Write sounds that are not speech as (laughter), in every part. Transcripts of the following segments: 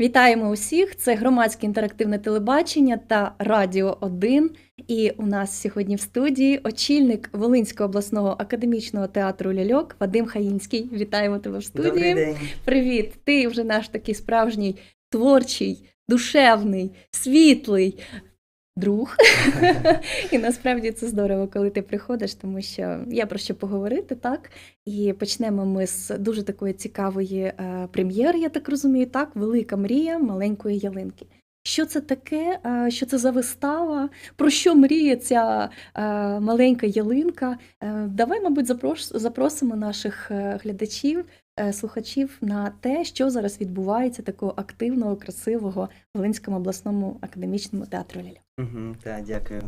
Вітаємо усіх! Це громадське інтерактивне телебачення та Радіо 1. І у нас сьогодні в студії очільник Волинського обласного академічного театру Ляльок Вадим Хаїнський. Вітаємо тебе в студії. Добрий день. Привіт! Ти вже наш такий справжній творчий, душевний, світлий друг. (laughs) І насправді це здорово, коли ти приходиш, тому що є про що поговорити, так? І почнемо ми з дуже такої цікавої е, прем'єри, я так розумію, так? Велика мрія маленької ялинки. Що це таке? Е, Що це за вистава? Про що мріє ця е, маленька ялинка? Давай, мабуть, запрос- запросимо наших глядачів, слухачів на те, що зараз відбувається такого активного, красивого в Волинському обласному академічному театру Ляльок. Угу, так, дякую.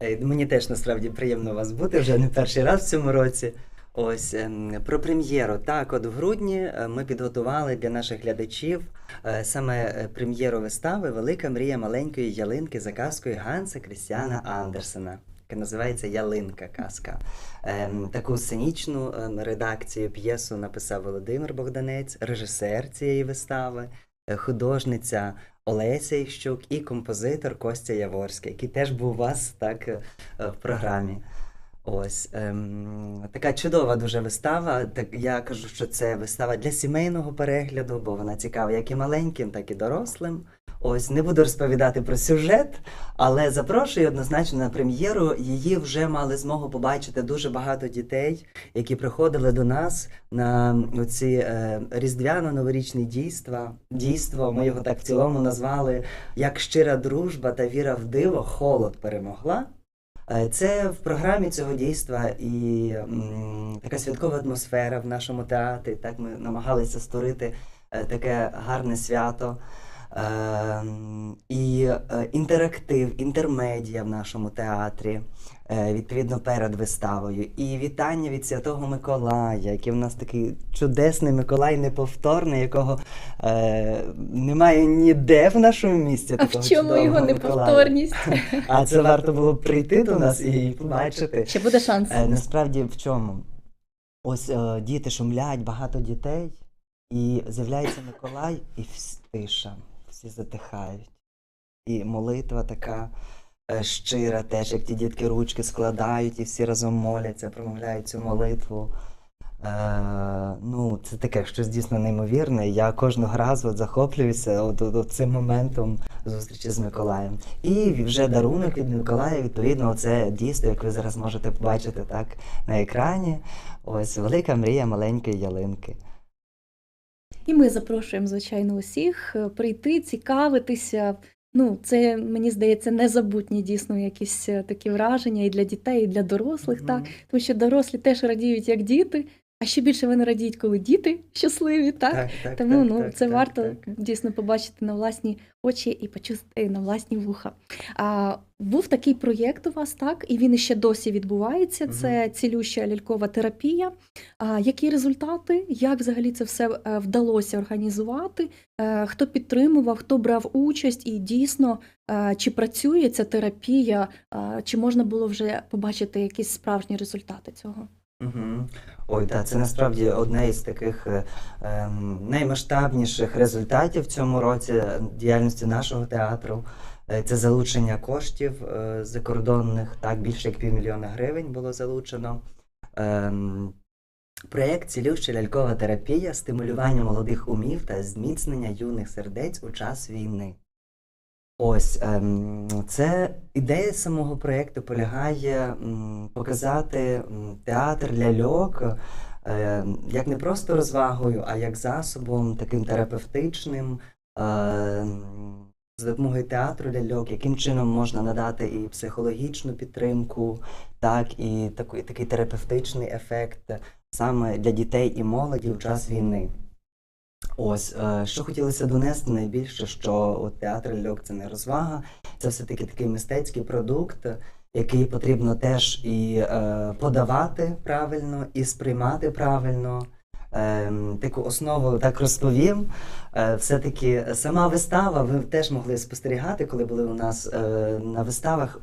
Е, Мені теж насправді приємно вас бути вже не перший раз в цьому році. Ось ем, про прем'єру. Так, от в грудні е, ми підготували для наших глядачів е, саме е, прем'єру вистави Велика мрія маленької ялинки за казкою Ганса Крістіана Андерсена, яка називається Ялинка казка. Ем, Таку сценічну ем, редакцію п'єсу написав Володимир Богданець, режисер цієї вистави, е, художниця Олеся Іщук і композитор Костя Яворський, який теж був у вас так е, е, в програмі. Ось ем, така чудова дуже вистава. Так я кажу, що це вистава для сімейного перегляду, бо вона цікава як і маленьким, так і дорослим. Ось не буду розповідати про сюжет, але запрошую однозначно на прем'єру. Її вже мали змогу побачити дуже багато дітей, які приходили до нас на оці е, різдвяно-новорічні дійства. Дійство, ми його так в цілому назвали як щира дружба та віра в диво, холод перемогла. Е, Це в програмі цього дійства і м, така святкова атмосфера в нашому театрі. Так ми намагалися створити е, таке гарне свято. Ем, і е, інтерактив, інтермедія в нашому театрі, е, відповідно перед виставою. І вітання від Святого Миколая, який в нас такий чудесний Миколай, неповторний, якого е, немає ніде в нашому місті. А в чому його Миколая. неповторність? А це варто було б прийти до нас і побачити. Ще буде шанс. Насправді в чому? Ось е, діти шумлять, багато дітей, і з'являється Миколай, і вс- тиша, всі затихають. І молитва така е, щира, теж як ті дітки ручки складають і всі разом моляться, промовляють цю молитву. Е, ну, це таке щось дійсно неймовірне. Я кожного разу от захоплююся от, от, от цим моментом зустрічі з Миколаєм. І вже дарунок від Миколая, відповідно, це дійство, як ви зараз можете побачити так на екрані. Ось велика мрія маленької ялинки. І ми запрошуємо, звичайно, усіх е, прийти, цікавитися. Ну, це мені здається незабутні дійсно якісь е, такі враження і для дітей, і для дорослих, Мгм. так тому що дорослі теж радіють як діти, а ще більше вони радіють, коли діти щасливі, так. Так, так, Тому так, ну так, це так, варто так. дійсно побачити на власні очі і почути на власні вуха. А був такий проєкт у вас, так, і він іще досі відбувається. Це цілюща лялькова терапія. А які результати? Як взагалі це все е, вдалося організувати? Е, Хто підтримував, хто брав участь, і дійсно е, чи працює ця терапія, е, чи можна було вже побачити якісь справжні результати цього? Угу. Ой, так, це насправді одне із таких е, ем, наймасштабніших результатів в цьому році діяльності нашого театру. Е, Це залучення коштів е, закордонних, так, більше як півмільйона гривень було залучено. Ем, Проєкт цілюща лялькова терапія, стимулювання молодих умів та зміцнення юних сердець у час війни. Ось ем, це ідея самого проєкту полягає показати театр ляльок е, як не просто розвагою, а як засобом таким терапевтичним. Е, м, з допомогою театру ляльок, яким чином можна надати і психологічну підтримку, так і такий, такий терапевтичний ефект саме для дітей і молоді в час війни. Ось, е, що хотілося донести найбільше, що от театр льок це не розвага, це все-таки такий мистецький продукт, який потрібно теж і е, подавати правильно, і сприймати правильно. Ем, таку основу так розповім. Е, Все-таки сама вистава, ви теж могли спостерігати, коли були у нас е, на виставах.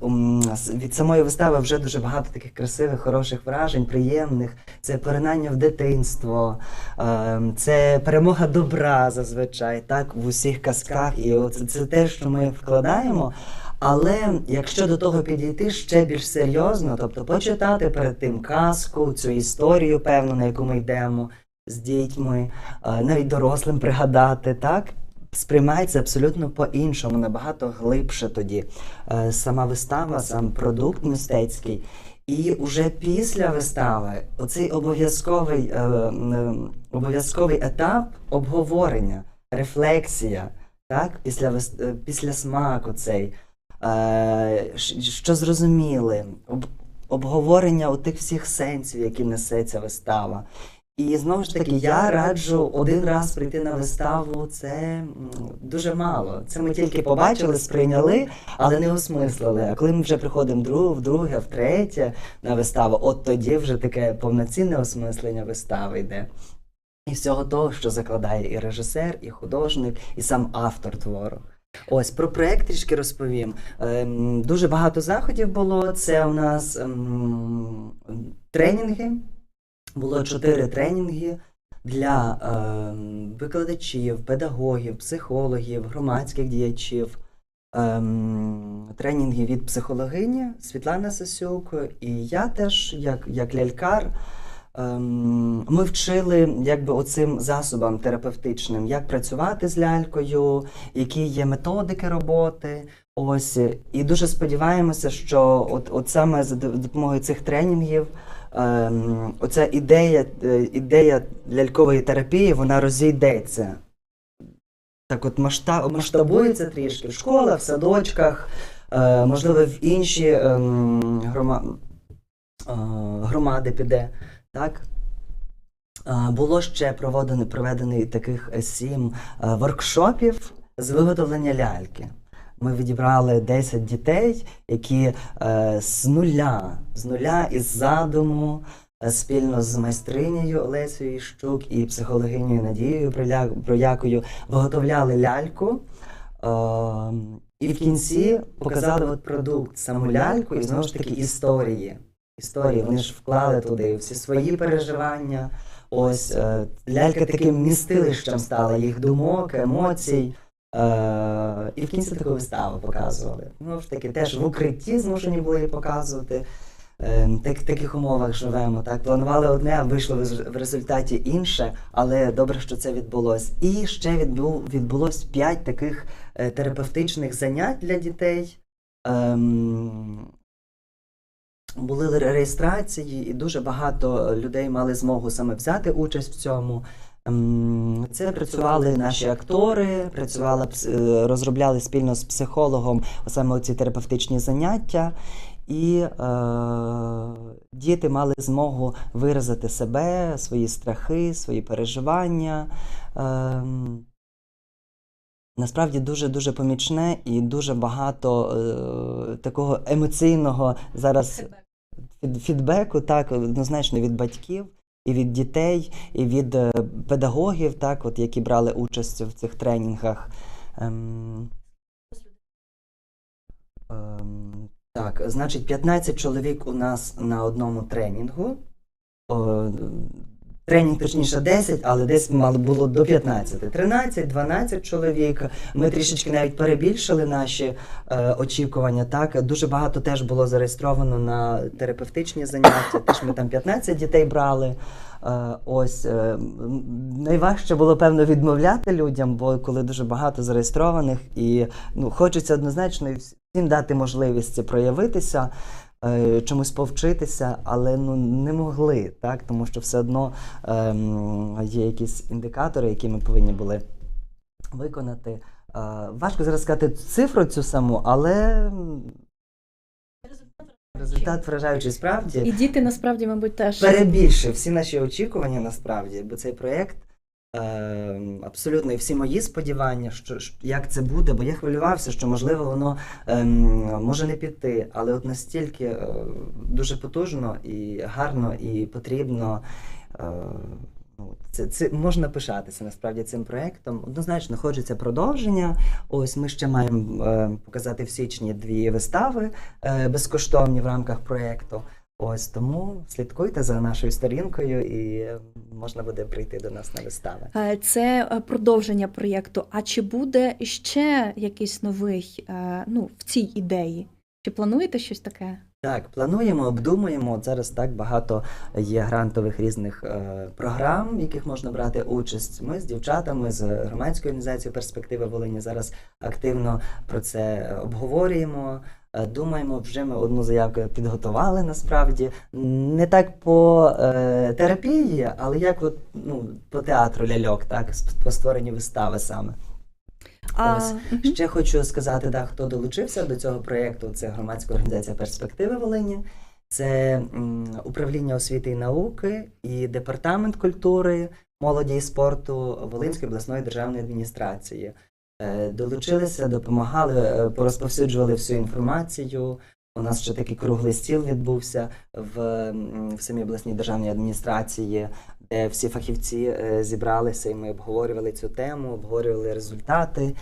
Від самої вистави вже дуже багато таких красивих, хороших вражень, приємних. Це поринання в дитинство, е, це перемога добра зазвичай, так, в усіх казках. І от це те, що ми вкладаємо. Але якщо до того підійти ще більш серйозно, тобто почитати перед тим казку, цю історію, певну, на яку ми йдемо з дітьми, е, навіть дорослим пригадати, так? Сприймається абсолютно по-іншому, набагато глибше тоді е, сама вистава, сам продукт мистецький. І уже після вистави оцей обов'язковий, е, обов'язковий етап обговорення, рефлексія, так? після, після смаку цей, що зрозуміли, об, обговорення тих всіх сенсів, які несе ця вистава. І знову ж таки, я раджу один раз прийти на виставу. Це дуже мало. Це ми тільки побачили, сприйняли, але не осмислили. А коли ми вже приходимо друг, вдруге, втретє на виставу, от тоді вже таке повноцінне осмислення вистави йде. І всього того, що закладає і режисер, і художник, і сам автор твору. Ось про проект трішки розповім. Ем, дуже багато заходів було. Це у нас ем, тренінги. Було чотири тренінги для ем, викладачів, педагогів, психологів, громадських діячів. Ем, тренінги від психологині Світлани Сасюк. І я теж, як, як лялькар, ем, ми вчили якби оцим засобам терапевтичним, як працювати з лялькою, які є методики роботи. Ось і дуже сподіваємося, що от, от саме за допомогою цих тренінгів. Ем, оця ідея, е, ідея лялькової терапії вона розійдеться. Так, от масштаб, масштабується трішки в школах, в садочках, е, можливо, в інші ем, грома, е, громади піде. Так? Е, Було ще проведено, таких е, сім е, воркшопів з виготовлення ляльки. Ми відібрали 10 дітей, які е, з нуля, з нуля із задуму, е, спільно з майстринею Олесею Іщук і психологинею Надією Броякою виготовляли ляльку. Е, і в кінці показали от продукт, саму ляльку, і знову ж таки історії. Історії вони ж вклали туди всі свої переживання. Ось лялька таким містилищем стала їх думок, емоцій. Е, і в кінці таку виставу показували. Ну ж таки, теж в укритті змушені були показувати. Е, так, в таких умовах живемо. Так, планували одне, а вийшло в результаті інше, але добре, що це відбулось. І ще відбу, відбулось п'ять таких е, терапевтичних занять для дітей. Ем, були реєстрації, і дуже багато людей мали змогу саме взяти участь в цьому. Ем, Це працювали наші актори, працювали, е, розробляли спільно з психологом саме ці терапевтичні заняття, і е, діти мали змогу виразити себе, свої страхи, свої переживання. Ем, Насправді дуже дуже помічне і дуже багато е, такого емоційного зараз фідбеку, так, однозначно від батьків, і від дітей, і від е, педагогів, так, от, які брали участь в цих тренінгах. Ем, ем, так, значить, 15 чоловік у нас на одному тренінгу. О, Тренінг, точніше, 10, але десь мало було до 15. 13, 12 чоловік. Ми трішечки навіть перебільшили наші е, очікування. Так, дуже багато теж було зареєстровано на терапевтичні заняття. Теж ми там 15 дітей брали. Е, ось е, найважче було певно відмовляти людям, бо коли дуже багато зареєстрованих, і ну хочеться однозначно всім дати можливість проявитися. Е, Чомусь повчитися, але ну не могли, так? Тому що все одно ем, є якісь індикатори, які ми повинні були виконати. Е, важко зараз сказати цифру цю саму, але результат вражаючий справді. І діти насправді, мабуть, теж. Перебільшив всі наші очікування насправді, бо цей проєкт е, абсолютно і всі мої сподівання, що, як це буде, бо я хвилювався, що можливо воно е, може не піти, але от настільки е, дуже потужно і гарно, і потрібно. Е, Ну, це, це можна пишатися насправді цим проєктом. Однозначно хочеться продовження. Ось ми ще маємо е, показати в січні дві вистави е, безкоштовні в рамках проєкту. Ось тому слідкуйте за нашою сторінкою і е, можна буде прийти до нас на вистави. Е, Це е, продовження проєкту. А чи буде ще якийсь новий ну, в цій ідеї? Чи плануєте щось таке? Так, плануємо, обдумуємо. От зараз так багато є грантових різних е, програм, в яких можна брати участь. Ми з дівчатами з громадської організації Перспективи Волині зараз активно про це обговорюємо. Е, Думаємо, вже ми одну заявку підготували насправді. Не так по е, терапії, але як от, ну, по театру ляльок, так, по створенню вистави саме. А, Ось. Ще хочу сказати, да, хто долучився до цього проєкту. Це громадська організація Перспективи Волині, це м, управління освіти і науки і департамент культури, молоді і спорту Волинської обласної державної адміністрації. Е, Долучилися, допомагали, е, порозповсюджували всю інформацію. У нас ще такий круглий стіл відбувся в, в самій обласній державній адміністрації, де всі фахівці е, зібралися, і ми обговорювали цю тему, обговорювали результати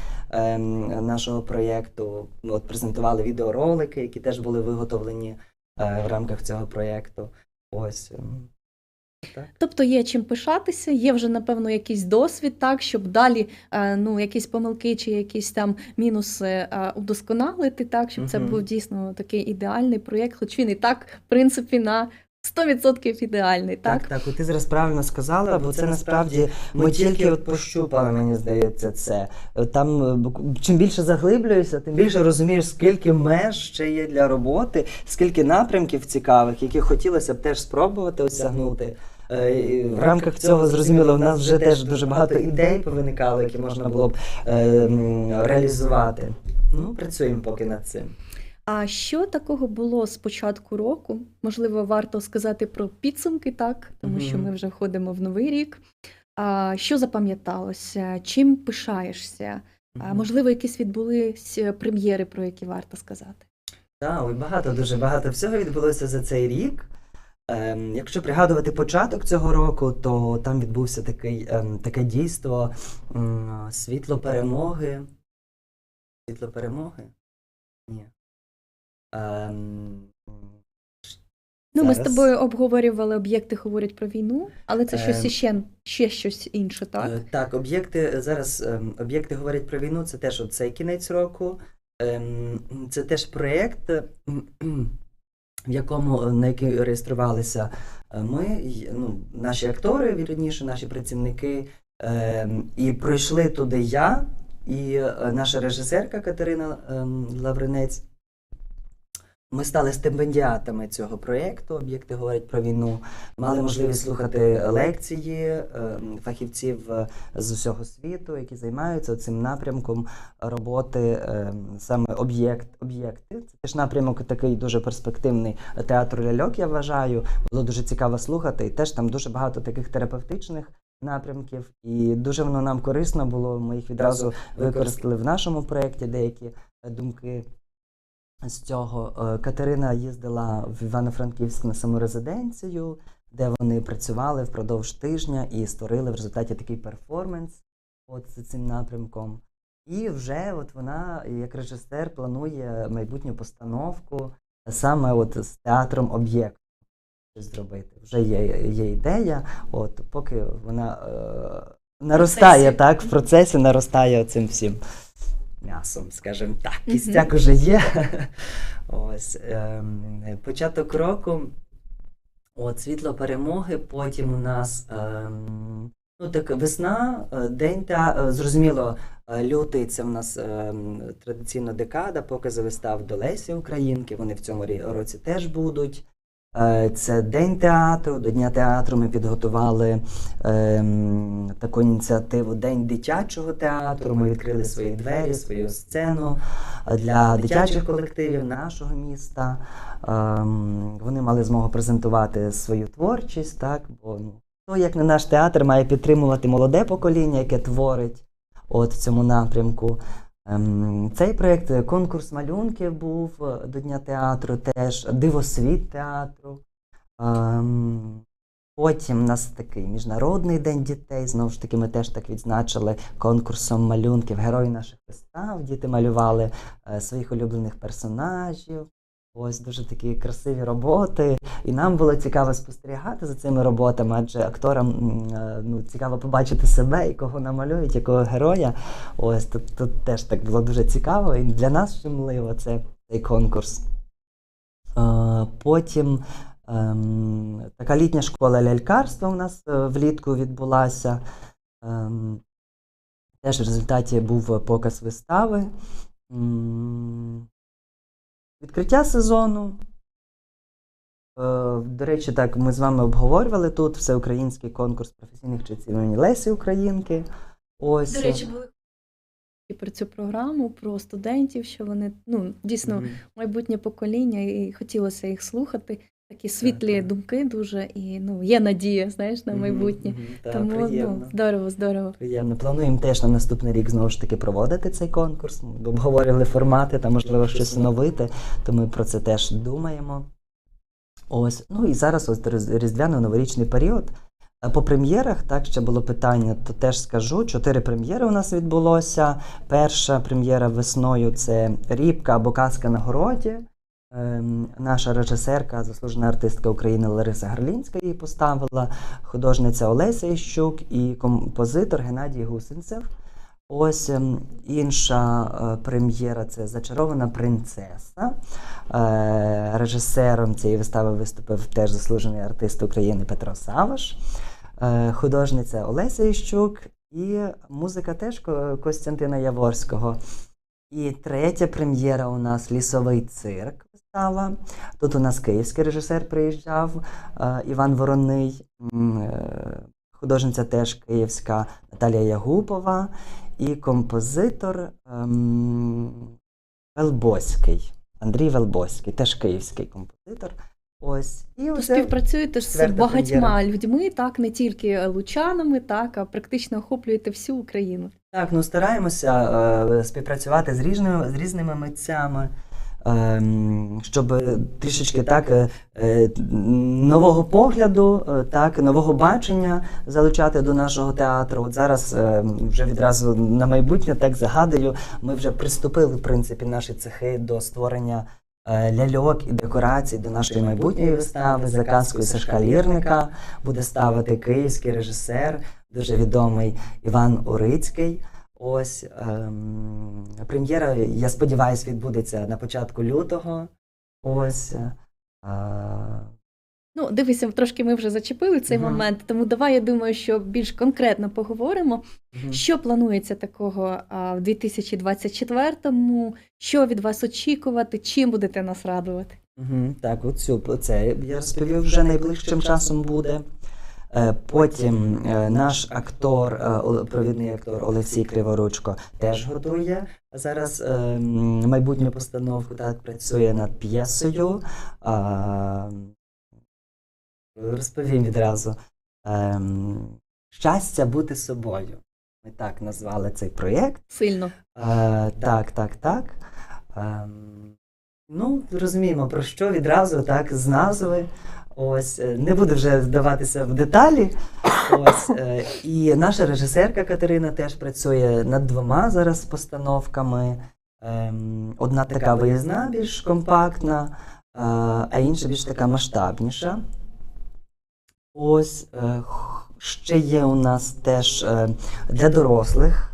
нашого проєкту. От презентували відеоролики, які теж були виготовлені в рамках цього проєкту. Ось. Так. Тобто є чим пишатися, є вже напевно якийсь досвід, так щоб далі е, ну якісь помилки чи якісь там мінуси е, удосконалити, так щоб це був дійсно такий ідеальний проєкт, хоч він і так, в принципі, на 100% ідеальний, так? Так, так, от ти зараз правильно сказала, бо це насправді ми тільки от пощупали, мені здається, це. Там е, чим більше заглиблюєшся, тим більше розумієш, скільки меж ще є для роботи, скільки напрямків цікавих, які хотілося б теж спробувати осягнути. Е, В рамках цього зрозуміло, в нас вже теж дуже багато ідей повиникало, які можна було б е, реалізувати. Ну, працюємо поки над цим. А що такого було з початку року? Можливо, варто сказати про підсумки, так, тому що ми вже входимо в новий рік. А, що запам'яталося? Чим пишаєшся? А, можливо, якісь відбулись е, прем'єри, про які варто сказати? Так, багато, дуже багато всього відбулося за цей рік. Ем, якщо пригадувати початок цього року, то там відбувся такий, ем, таке дійство м, світло перемоги. Світло перемоги? Ні. Ем, Ну, ми з зараз. тобою обговорювали об'єкти, говорять про війну, але це щось Ем. іще, ще щось інше, так? Е, Так, об'єкти е, зараз ем, об'єкти говорять про війну. Це теж цей кінець року. Ем, Це теж проєкт, е, в якому е, на який реєструвалися е, ми, ну, наші актори, вірніше, наші працівники. е, І пройшли туди я і е, наша режисерка Катерина ем, Лавринець. Ми стали стипендіатами цього проєкту. Об'єкти говорять про війну. Мали можливість слухати лекції ем, фахівців е, з усього світу, які займаються цим напрямком роботи, ем, саме об'єкт, об'єкти. Це теж напрямок такий дуже перспективний театру ляльок, я вважаю. Було дуже цікаво слухати. І теж там дуже багато таких терапевтичних напрямків. І дуже воно нам корисно було. Ми їх відразу використали в нашому проєкті деякі е, думки. З цього Е, Катерина їздила в Івано-Франківськ на саморезиденцію, де вони працювали впродовж тижня і створили в результаті такий перформанс от з цим напрямком. І вже от вона, як режисер, планує майбутню постановку саме от з театром об'єкт зробити. Вже є, є ідея, от поки вона е, наростає, так, в процесі наростає цим всім м'ясом, скажімо так. Кістяк уже є. Ось ем, початок року. От світло перемоги. Потім у нас ем, ну так весна, е, день та зрозуміло, е, лютий це в нас ем, традиційна декада, покази вистав до Лесі Українки. Вони в цьому році теж будуть. Е, Це День театру. До Дня театру ми підготували ем, таку ініціативу День дитячого театру. Ми відкрили свої двері, свою сцену е, для дитячих колективів нашого міста. Ем, Вони мали змогу презентувати свою творчість, так, бо ну, хто, як не наш театр, має підтримувати молоде покоління, яке творить от в цьому напрямку. Ем, Цей проєкт е, конкурс малюнків був е, до Дня театру, теж дивосвіт театру. Ем, Потім у нас такий міжнародний день дітей. Знову ж таки, ми теж так відзначили конкурсом малюнків. Герої наших вистав. Діти малювали е, своїх улюблених персонажів. Ось дуже такі красиві роботи. І нам було цікаво спостерігати за цими роботами, адже акторам е, ну, цікаво побачити себе і кого намалюють, якого героя. Ось тут, тут теж так було дуже цікаво. І для нас щемливо це цей конкурс. Потім ем, така літня школа лялькарства у нас е, влітку відбулася. Ем, Теж в результаті був показ вистави. Відкриття сезону. Е, До речі, так, ми з вами обговорювали тут всеукраїнський конкурс професійних читців імені Лесі Українки. Ось. До речі, були про цю програму, про студентів, що вони ну дійсно майбутнє покоління, і хотілося їх слухати. Такі світлі так. думки дуже, і ну є надія, знаєш, на майбутнє. та, Тому приємно. ну здорово, здорово. Приємно. Плануємо теж на наступний рік знову ж таки проводити цей конкурс. Ми обговорювали формати та, можливо, щось оновити, то ми про це теж думаємо. Ось. Ну і зараз ось різдвяно-новорічний період. По прем'єрах, так, ще було питання, то теж скажу. Чотири прем'єри у нас відбулося. Перша прем'єра весною це Рібка або Казка на городі. Ем, наша режисерка, заслужена артистка України Лариса Гарлінська її поставила, художниця Олеся Іщук і композитор Геннадій Гусинцев. Ось ем, інша е, прем'єра це Зачарована принцеса. Е, режисером цієї вистави виступив теж заслужений артист України Петро Саваш, е, художниця Олеся Іщук і музика теж Костянтина Яворського. І третя прем'єра у нас лісовий цирк вистава. Тут у нас київський режисер приїжджав е, Іван Вороний, е, художниця теж київська Наталія Ягупова і композитор ем, Велбоський. Андрій Велбоський, теж київський композитор. Ось. І То співпрацюєте з багатьма людьми, так не тільки лучанами, так а практично охоплюєте всю Україну. Так, ну стараємося е, співпрацювати з різними, з різними митцями, щоб трішечки так е, е, нового погляду, е, так, нового бачення залучати до нашого театру. От зараз вже відразу на майбутнє так загадую. Ми вже приступили, в принципі, наші цехи до створення. Ляльок і декорацій до нашої майбутньої вистави за казкою Сашка Лірника буде ставити київський режисер, дуже відомий Іван Урицький. Ось ем, прем'єра, я сподіваюся, відбудеться на початку лютого. Ось. Е, Ну, дивися, трошки ми вже зачепили цей Мгм. момент, тому давай я думаю, що більш конкретно поговоримо. мгм. Що планується такого а, в 2024-му? Що від вас очікувати? Чим будете нас радувати? Мгм, Так, оцю це я розповів вже найближчим часом буде. Е, Потім е, наш актор, е, провідний актор Олексій Криворучко теж готує зараз майбутню постановку, так працює над п'єсою. Розповім відразу. Щастя бути собою. Ми так назвали цей проєкт. Сильно. Так, так, так. Ем, ну, розуміємо, про що відразу, так, з назви. Ось, е, не буду вже вдаватися в деталі. Ось, е, і наша режисерка Катерина теж працює над двома зараз постановками. Ем, одна така виїзна, більш компактна, е, а інша більш така масштабніша. Ось ще є у нас теж для дорослих.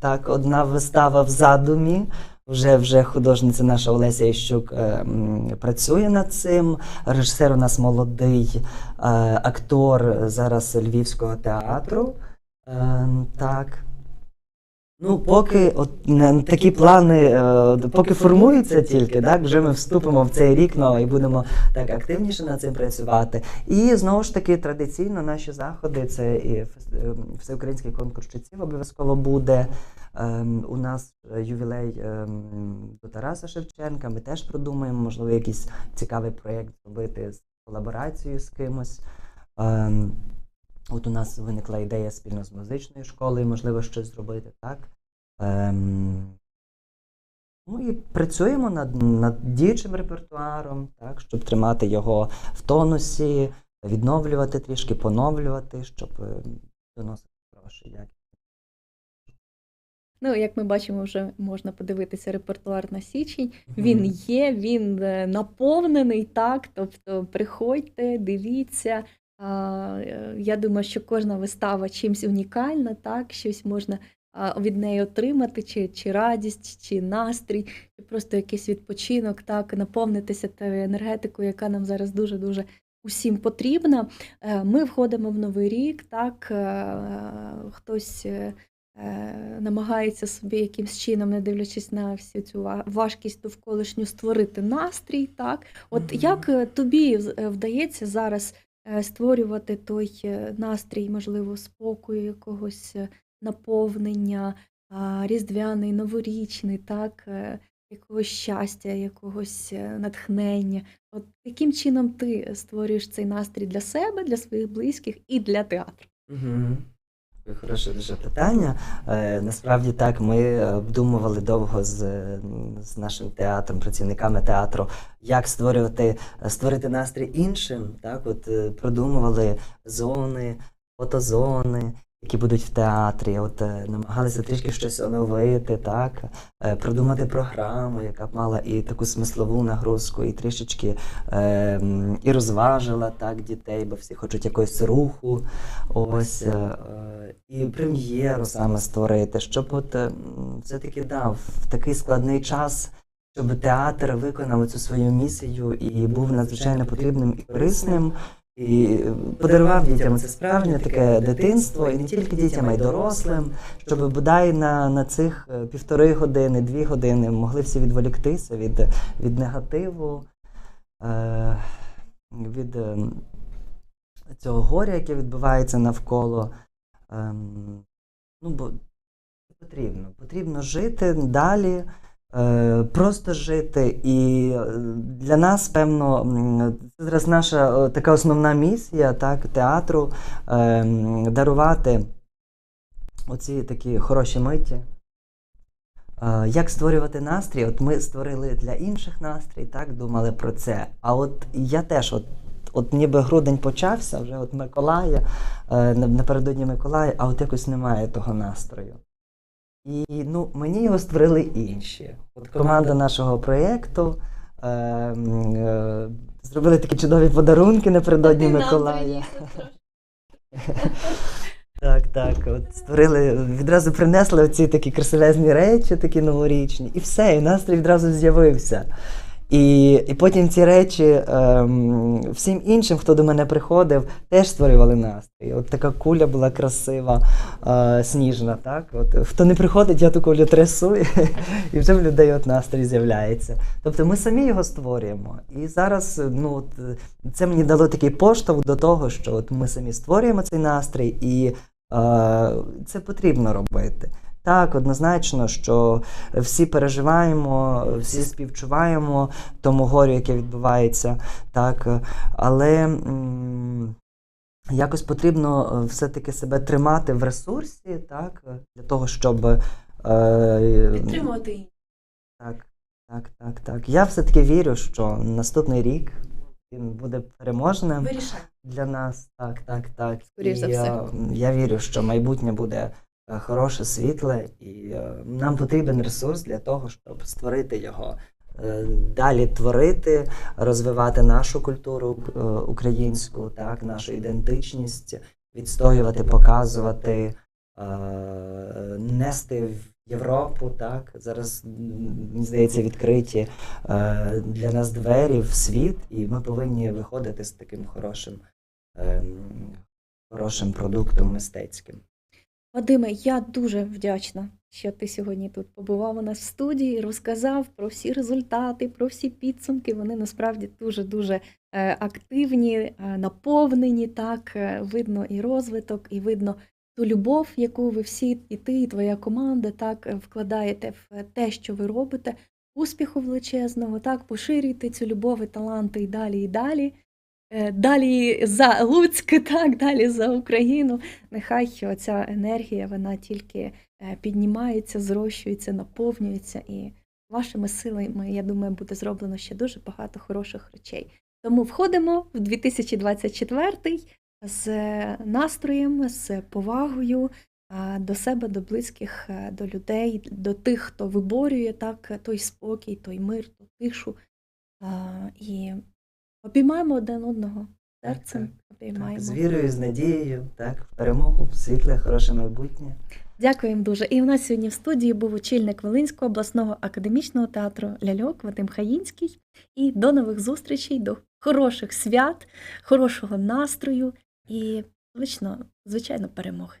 Так, одна вистава в задумі. Вже вже художниця наша Олеся Іщук е, працює над цим. Режисер у нас молодий е, актор зараз Львівського театру. Е, так. Ну, поки от, не, такі плани, е, поки формуються тільки, так, вже ми вступимо в цей рік ну, і будемо так активніше над цим працювати. І знову ж таки, традиційно наші заходи це і ем, всеукраїнський конкурс читців обов'язково буде. Ем, у нас е, ювілей ем, до Тараса Шевченка. Ми теж продумаємо, можливо, якийсь цікавий проєкт зробити з колаборацією з кимось. Ем, от у нас виникла ідея спільно з музичною школою, можливо, щось зробити, так? Ем, Ну і працюємо над, над діючим репертуаром, так, щоб тримати його в тонусі, відновлювати трішки, поновлювати, щоб е, доносити хороші якість. Ну, як ми бачимо, вже можна подивитися репертуар на січень. Він є, він е, наповнений, так. Тобто приходьте, дивіться. Е, Я думаю, що кожна вистава чимсь унікальна, так, щось можна від неї отримати, чи, чи радість, чи настрій, чи просто якийсь відпочинок, так, наповнитися тою енергетикою, яка нам зараз дуже-дуже усім потрібна. Е, Ми входимо в новий рік, так, е, хтось. намагається собі якимсь чином, не дивлячись на всю цю важкість довколишню, створити настрій. Так, от Мгм. як е, тобі вдається зараз створювати той е, настрій, можливо, спокою, якогось е, наповнення, різдвяний, новорічний, так, е, якогось щастя, якогось е, натхнення. От яким чином ти створюєш цей настрій для себе, для своїх близьких і для театру? Угу. Хороше дуже питання. Е, насправді так, ми обдумували довго з, з нашим театром, працівниками театру, як створювати, створити настрій іншим. Так, от е, продумували зони, фотозони, які будуть в театрі. От е, намагалися трішки щось оновити, так, е, продумати програму, яка б мала і таку смислову нагрузку, і трішечки е, і розважила так дітей, бо всі хочуть якогось руху. Ось е, е, і прем'єру саме створити, щоб от все-таки дав в такий складний час, щоб театр виконав цю свою місію і був надзвичайно потрібним і корисним. І е, подарував дітям це справжнє таке дитинство, і не тільки дітям, а й дорослим, щоб бодай на, на цих е, півтори години, дві години могли всі відволіктися від, від негативу, е, від е, цього горя, яке відбувається навколо. Ем, ну, бо потрібно. Потрібно жити далі, просто жити. І е, для нас, певно, це зараз наша е, така основна місія так, театру дарувати оці такі хороші миті. Е, Як створювати настрій? От ми створили для інших настрій, так, думали про це. А от я теж, от, от ніби грудень почався, вже от Миколая, е, напередодні Миколая, а от якось немає того настрою. І ну, мені його створили інші. От команда нашого проєкту е, е, зробили такі чудові подарунки напередодні Миколая. (laughs) Так, так. От створили, відразу принесли оці такі красивезні речі, такі новорічні, і все, і настрій відразу з'явився. І, і потім ці речі ем, всім іншим, хто до мене приходив, теж створювали настрій. От така куля була красива, е, сніжна. Так? От, хто не приходить, я ту кулю трясу, і, (laughs) і вже в людей от настрій з'являється. Тобто ми самі його створюємо. І зараз ну, от, це мені дало такий поштовх до того, що от ми самі створюємо цей настрій, і е, це потрібно робити. Так, однозначно, що всі переживаємо, всі співчуваємо тому горю, яке відбувається, так, але м, якось потрібно е, все-таки себе тримати в ресурсі, так, для того, щоб е, Підтримувати так, так, так, так. Я все-таки вірю, що наступний рік він буде переможним Вирішай. для нас. Так, так, так. Скоріш за все. е, Я вірю, що майбутнє буде хороше, світле, і е, нам потрібен ресурс для того, щоб створити його. Е, Далі творити, розвивати нашу культуру е, українську, так, нашу ідентичність, відстоювати, показувати, е, нести в Європу. Так. Зараз, мені здається, відкриті е, для нас двері в світ, і ми повинні виходити з таким хорошим, ем, хорошим продуктом мистецьким. Вадиме, я дуже вдячна, що ти сьогодні тут побував у нас в студії, розказав про всі результати, про всі підсумки. Вони насправді дуже дуже е, активні, е, наповнені. Так е, видно і розвиток, і видно ту любов, яку ви всі, і ти, і твоя команда, так вкладаєте в те, що ви робите. Успіху величезного, так поширюйте цю любов і таланти і далі, і далі. Е, Далі за Луцьк, (laughs) так, далі за Україну. Нехай ця енергія вона тільки е, піднімається, зрощується, наповнюється, і вашими силами, я думаю, буде зроблено ще дуже багато хороших речей. Тому входимо в 2024 з настроєм, з повагою до себе, до близьких, е, до людей, до тих, хто виборює так той спокій, той мир, ту тишу. І обіймаємо один одного серцем, обіймаємо. з вірою, з надією, так, в перемогу, в світле, хороше майбутнє. Дякуємо дуже. І у нас сьогодні в студії був очільник Волинського обласного академічного театру Ляльок Вадим Хаїнський. І до нових зустрічей, до хороших свят, хорошого настрою і, звично, звичайно, перемоги.